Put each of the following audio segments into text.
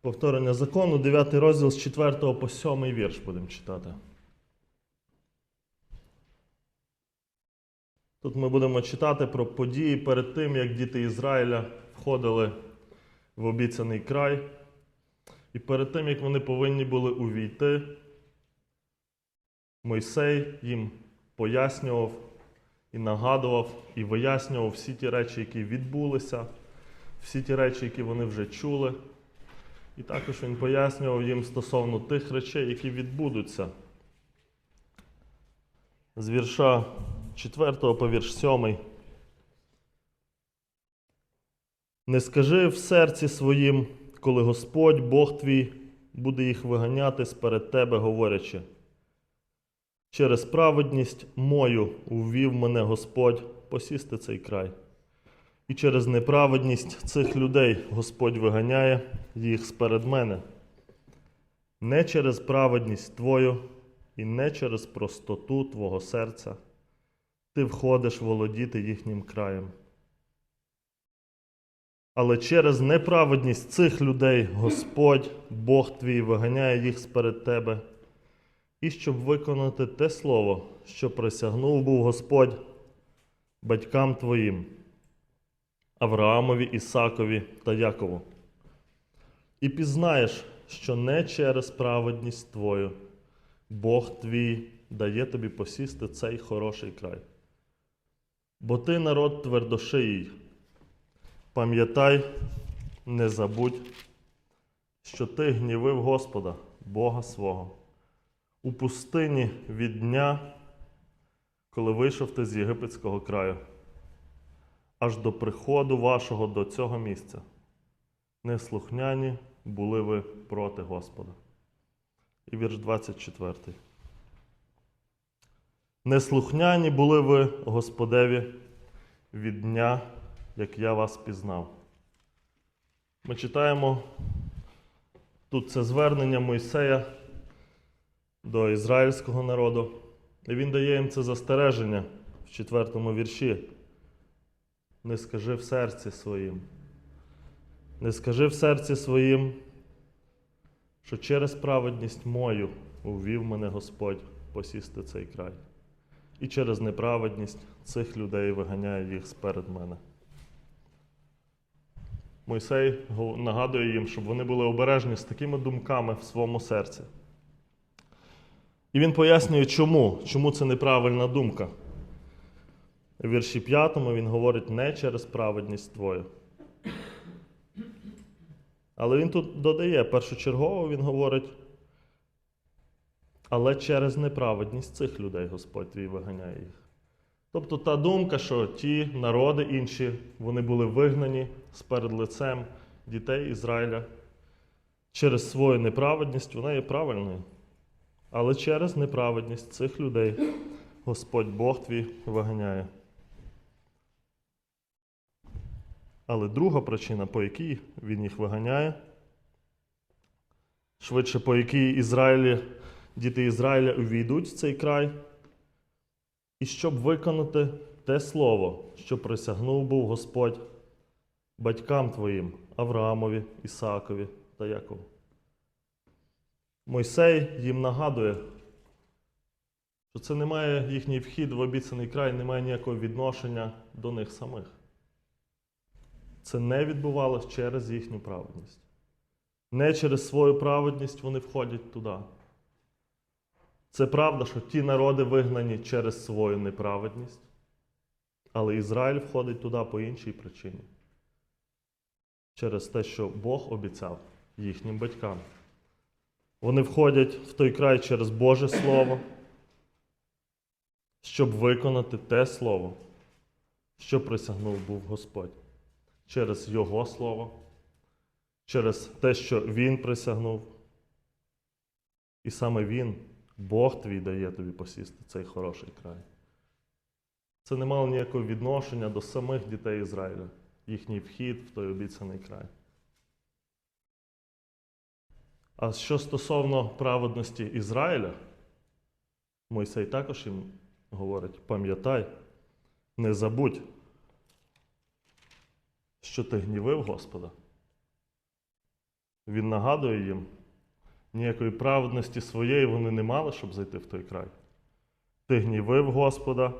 Повторення закону, 9 розділ з 4 по 7 вірш будемо читати. Тут ми будемо читати про події перед тим, як діти Ізраїля входили в обіцяний край, і перед тим, як вони повинні були увійти, Мойсей їм пояснював і нагадував, і вияснював всі ті речі, які відбулися, всі ті речі, які вони вже чули. І також він пояснював їм стосовно тих речей, які відбудуться. З вірша 4 по вірш 7. Не скажи в серці своїм, коли Господь, Бог твій, буде їх виганяти сперед тебе, говорячи. Через праведність мою увів мене Господь посісти цей край. І через неправедність цих людей Господь виганяє їх сперед мене. Не через праведність Твою і не через простоту Твого серця ти входиш володіти їхнім краєм. Але через неправедність цих людей Господь, Бог твій, виганяє їх сперед тебе, і щоб виконати те слово, що присягнув був Господь батькам твоїм, Авраамові, Ісакові та Якову. І пізнаєш, що не через праведність твою Бог твій дає тобі посісти цей хороший край. Бо ти народ твердошиїй. Пам'ятай, не забудь, що ти гнівив Господа, Бога свого, у пустині від дня, коли вийшов ти з єгипетського краю, аж до приходу вашого до цього місця. Неслухняні були ви проти Господа. І вірш 24. Неслухняні були ви Господеві від дня, як я вас пізнав. Ми читаємо тут це звернення Мойсея до ізраїльського народу. І він дає їм це застереження в четвертому вірші. Не скажи в серці своїм. Не скажи в серці своїм, що через праведність мою увів мене Господь посісти цей край. І через неправедність цих людей виганяє їх сперед мене. Мойсей нагадує їм, щоб вони були обережні з такими думками в своєму серці. І він пояснює, чому, чому це неправильна думка. У вірші 5 він говорить не через праведність твою. Але він тут додає, першочергово він говорить, але через неправедність цих людей Господь твій виганяє їх. Тобто та думка, що ті народи інші, вони були вигнані з перед лицем дітей Ізраїля через свою неправедність, вона є правильною. Але через неправедність цих людей Господь Бог твій виганяє. Але друга причина, по якій він їх виганяє, швидше по якій Ізраїлі, діти Ізраїля увійдуть в цей край, і щоб виконати те слово, що присягнув був Господь батькам твоїм Авраамові, Ісаакові та Якову. Мойсей їм нагадує, що це не має їхній вхід в обіцяний край, не має ніякого відношення до них самих. Це не відбувалось через їхню праведність. Не через свою праведність вони входять туди. Це правда, що ті народи вигнані через свою неправедність, але Ізраїль входить туди по іншій причині. Через те, що Бог обіцяв їхнім батькам. Вони входять в той край через Боже Слово, щоб виконати те Слово, що присягнув був Господь. Через Його Слово, через те, що Він присягнув. І саме Він, Бог твій, дає тобі посісти цей хороший край. Це не мало ніякого відношення до самих дітей Ізраїля, їхній вхід в той обіцяний край. А що стосовно праведності Ізраїля, Мойсей також їм говорить: пам'ятай, не забудь, що ти гнівив Господа, Він нагадує їм, ніякої праведності своєї вони не мали, щоб зайти в той край. Ти гнівив Господа,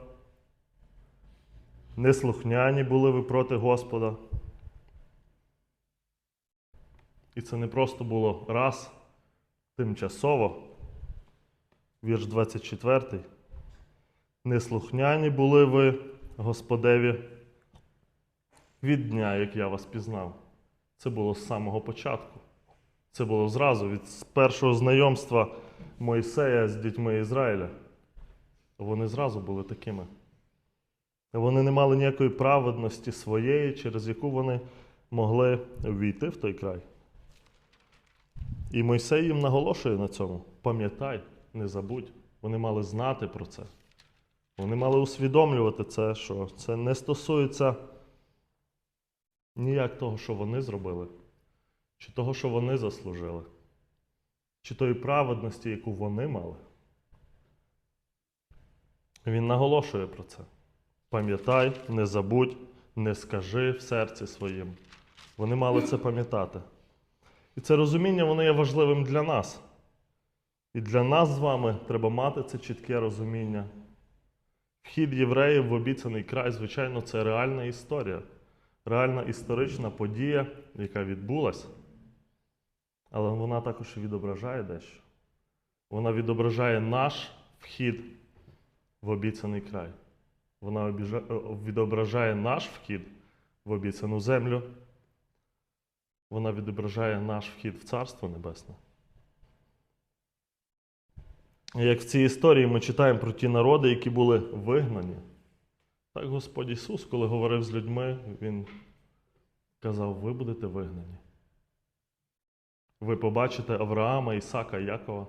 неслухняні були ви проти Господа. І це не просто було раз тимчасово. Вірш 24. Неслухняні були ви, Господеві, від дня, як я вас пізнав. Це було з самого початку. Це було зразу від першого знайомства Мойсея з дітьми Ізраїля. Вони зразу були такими. Вони не мали ніякої праведності своєї, через яку вони могли ввійти в той край. І Мойсей їм наголошує на цьому: пам'ятай, не забудь. Вони мали знати про це. Вони мали усвідомлювати це, що це не стосується ніяк того, що вони зробили, чи того, що вони заслужили, чи тої праведності, яку вони мали. Він наголошує про це. Пам'ятай, не забудь, не скажи в серці своїм. Вони мали це пам'ятати. І це розуміння воно є важливим для нас. І для нас з вами треба мати це чітке розуміння. Вхід євреїв в обіцяний край, звичайно, це реальна історія, реальна історична подія, яка відбулася. Але вона також відображає дещо. Вона відображає наш вхід в обіцяний край. Вона е, відображає наш вхід в обіцяну землю. Вона відображає наш вхід в Царство Небесне. Як в цій історії ми читаємо про ті народи, які були вигнані. Так Господь Ісус, коли говорив з людьми, Він казав: ви будете вигнані. Ви побачите Авраама, Ісака, Якова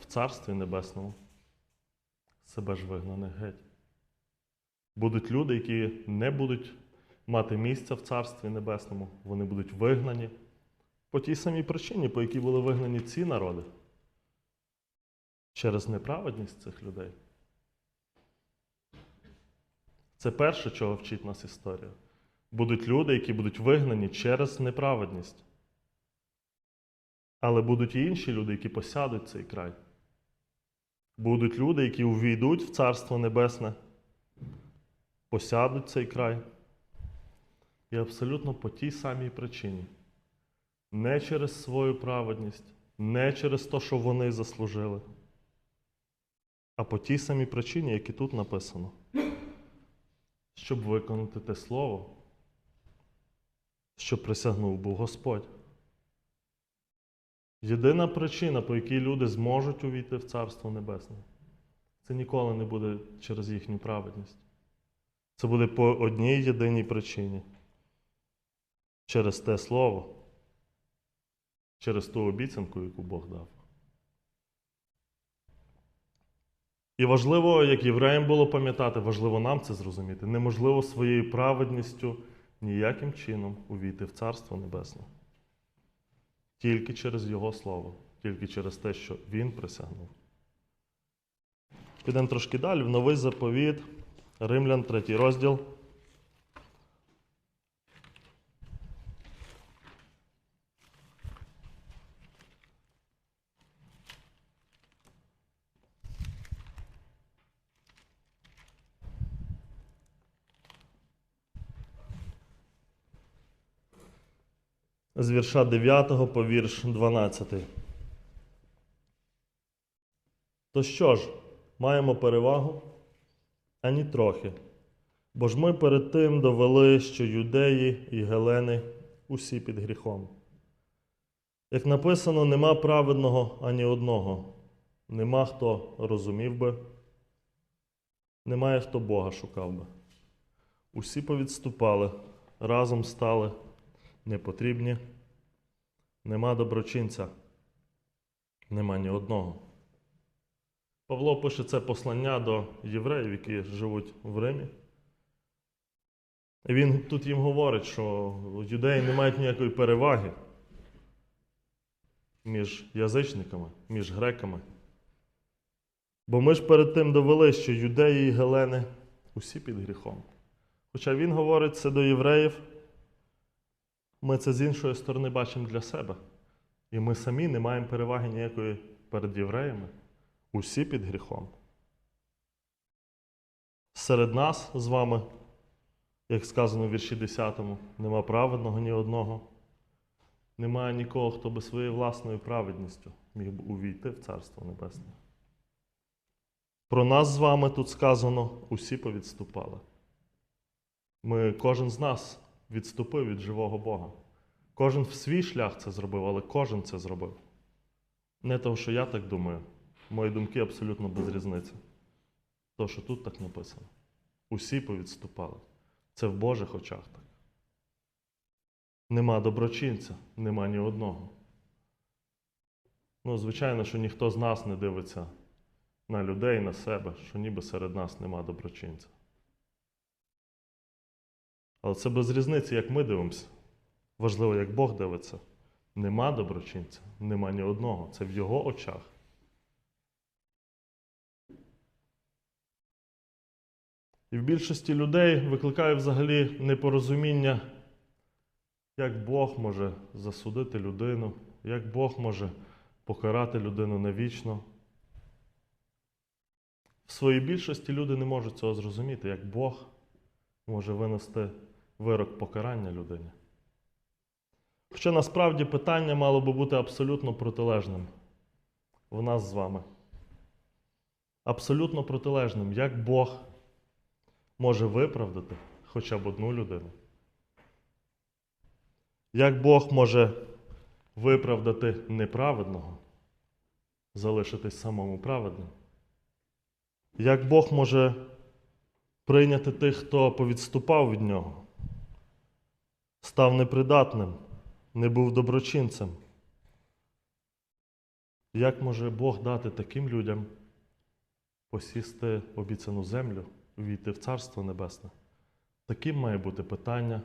в Царстві Небесному. Себе ж вигнаних геть. Будуть люди, які не будуть мати місця в Царстві Небесному, вони будуть вигнані по тій самій причині, по якій були вигнані ці народи. Через неправедність цих людей. Це перше, чого вчить нас історія. Будуть люди, які будуть вигнані через неправедність. Але будуть і інші люди, які посядуть цей край. Будуть люди, які увійдуть в Царство Небесне, посядуть цей край. І абсолютно по тій самій причині. Не через свою праведність, не через те, що вони заслужили, а по тій самій причині, як і тут написано, щоб виконати те слово, що присягнув був Господь. Єдина причина, по якій люди зможуть увійти в Царство Небесне, це ніколи не буде через їхню праведність. Це буде по одній єдиній причині. Через те слово, через ту обіцянку, яку Бог дав. І важливо, як євреям було пам'ятати, важливо нам це зрозуміти. Неможливо своєю праведністю ніяким чином увійти в Царство Небесне. Тільки через Його Слово, тільки через те, що Він присягнув. Підемо трошки далі в новий заповіт, Римлян, третій розділ. З вірша 9 по вірш 12. То що ж, маємо перевагу? Ані трохи. Бо ж ми перед тим довели, що юдеї і гелени усі під гріхом. Як написано, нема праведного ані одного, нема хто розумів би, немає хто Бога шукав би. Усі повідступали, разом стали непотрібні, нема доброчинця, нема ні одного. Павло пише це послання до євреїв, які живуть в Римі. І він тут їм говорить, що юдеї не мають ніякої переваги між язичниками, між греками. Бо ми ж перед тим довели, що юдеї і гелени усі під гріхом. Хоча він говорить це до євреїв, ми це з іншої сторони бачимо для себе. І ми самі не маємо переваги ніякої перед євреями. Усі під гріхом. Серед нас з вами, як сказано в вірші 10, нема праведного ні одного. Немає нікого, хто би своєю власною праведністю міг би увійти в Царство Небесне. Про нас з вами тут сказано, усі повідступали. Ми, кожен з нас відступив від живого Бога. Кожен в свій шлях це зробив, але кожен це зробив. Не того, що я так думаю. Мої думки абсолютно без різниці. То, що тут так написано. Усі повідступали. Це в Божих очах так. Нема доброчинця, нема ні одного. Ну, звичайно, що ніхто з нас не дивиться на людей, на себе, що ніби серед нас нема доброчинця. Але це без різниці, як ми дивимося. Важливо, як Бог дивиться. Нема доброчинця, нема ні одного. Це в його очах. І в більшості людей викликає взагалі непорозуміння, як Бог може засудити людину, як Бог може покарати людину навічно. В своїй більшості люди не можуть цього зрозуміти, як Бог може винести вирок покарання людині. Хоча насправді питання мало би бути абсолютно протилежним в нас з вами. Абсолютно протилежним, як Бог може виправдати хоча б одну людину. Як Бог може виправдати неправедного, залишитись самому праведним? Як Бог може прийняти тих, хто повідступав від нього, став непридатним, не був доброчинцем? Як може Бог дати таким людям посісти обіцяну землю, війти в Царство Небесне? Таким має бути питання,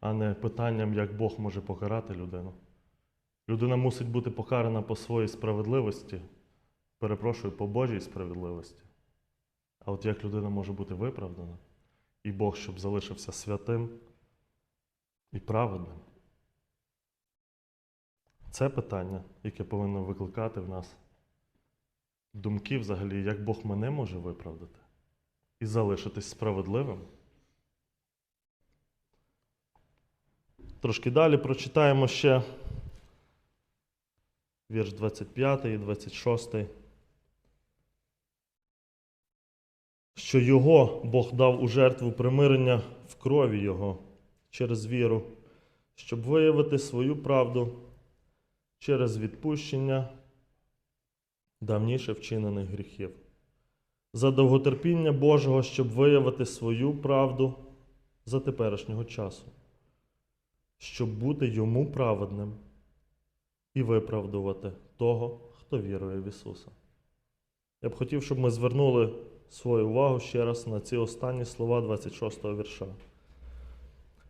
а не питанням, як Бог може покарати людину. Людина мусить бути покарана по своїй справедливості, перепрошую, по Божій справедливості. А от як людина може бути виправдана, і Бог, щоб залишився святим і праведним? Це питання, яке повинно викликати в нас думки взагалі, як Бог мене може виправдати і залишитись справедливим. Трошки далі прочитаємо ще вірш 25 і 26. Що Його Бог дав у жертву примирення в крові Його через віру, щоб виявити свою правду через відпущення давніше вчинених гріхів, за довготерпіння Божого, щоб виявити свою правду за теперішнього часу, щоб бути йому праведним і виправдувати того, хто вірує в Ісуса. Я б хотів, щоб ми звернули свою увагу ще раз на ці останні слова 26 го вірша.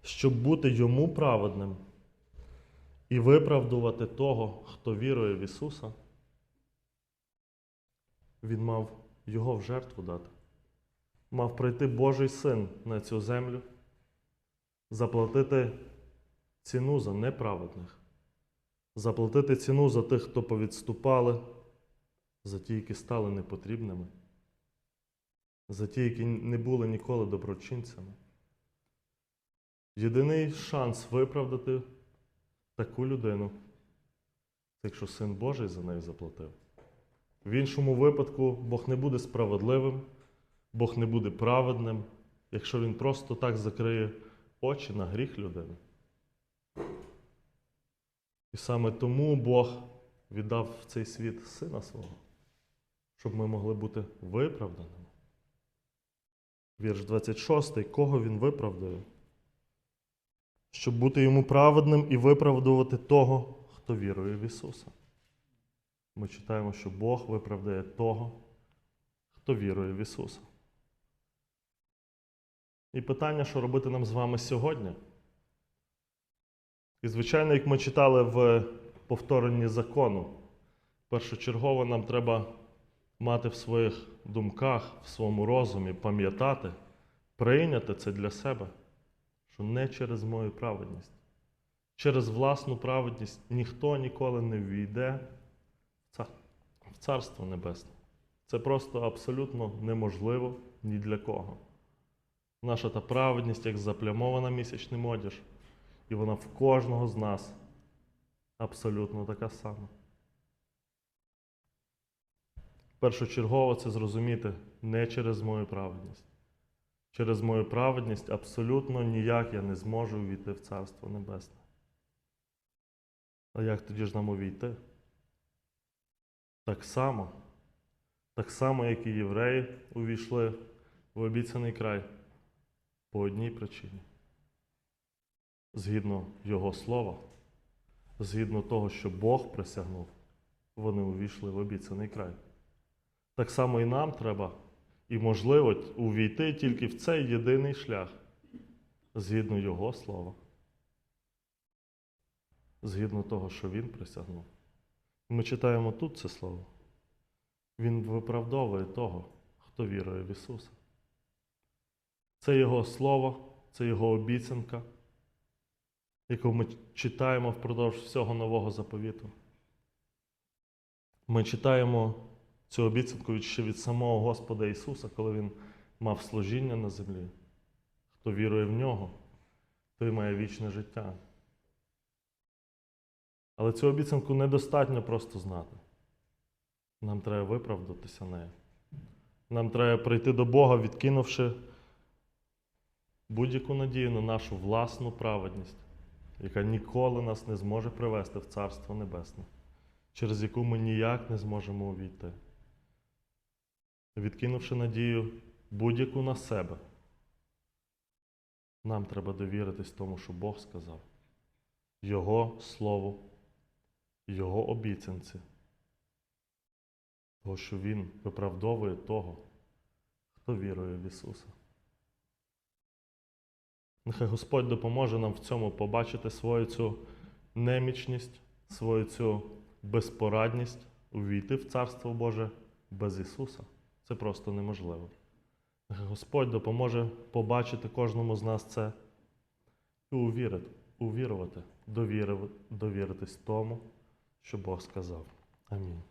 Щоб бути йому праведним і виправдувати того, хто вірує в Ісуса, Він мав його в жертву дати. Мав прийти Божий син на цю землю, заплатити ціну за неправедних, заплатити ціну за тих, хто повідступали, за ті, які стали непотрібними, за ті, які не були ніколи доброчинцями. Єдиний шанс виправдати таку людину, якщо син Божий за неї заплатив. В іншому випадку Бог не буде справедливим, Бог не буде праведним, якщо Він просто так закриє очі на гріх людини. І саме тому Бог віддав в цей світ сина свого, щоб ми могли бути виправданими. Вірш 26. Кого він виправдує? Щоб бути йому праведним і виправдувати того, хто вірує в Ісуса. Ми читаємо, що Бог виправдає того, хто вірує в Ісуса. І питання, що робити нам з вами сьогодні? І, звичайно, як ми читали в повторенні закону, першочергово нам треба мати в своїх думках, в своєму розумі, пам'ятати, прийняти це для себе, що не через мою праведність, через власну праведність ніхто ніколи не ввійде в в Царство Небесне. Це просто абсолютно неможливо ні для кого. Наша та праведність як заплямована місячним одяж, і вона в кожного з нас абсолютно така сама. Першочергово це зрозуміти не через мою праведність. Через мою праведність абсолютно ніяк я не зможу увійти в Царство Небесне. А як тоді ж нам увійти? Так само, так само, як і євреї увійшли в обіцяний край по одній причині. Згідно Його слова, згідно того, що Бог присягнув, вони увійшли в обіцяний край. Так само і нам треба, і можливо, увійти тільки в цей єдиний шлях, згідно Його слова, згідно того, що Він присягнув. Ми читаємо тут це слово. Він виправдовує того, хто вірує в Ісуса. Це Його слово, це Його обіцянка, яку ми читаємо впродовж всього нового заповіту. Ми читаємо цю обіцянку ще від самого Господа Ісуса, коли Він мав служіння на землі. Хто вірує в нього, той має вічне життя. Але цю обіцянку недостатньо просто знати. Нам треба виправдатися нею. Нам треба прийти до Бога, відкинувши будь-яку надію на нашу власну праведність, яка ніколи нас не зможе привести в Царство Небесне, через яку ми ніяк не зможемо увійти. Відкинувши надію будь-яку на себе, нам треба довіритись тому, що Бог сказав, Його Слову, Його обіцянці, того, що Він виправдовує того, хто вірує в Ісуса. Нехай Господь допоможе нам в цьому побачити свою цю немічність, свою цю безпорадність, увійти в Царство Боже без Ісуса. Це просто неможливо. Господь допоможе побачити кожному з нас це і увірити, увірувати, довірити, довіритись тому, що Бог сказав. Амінь.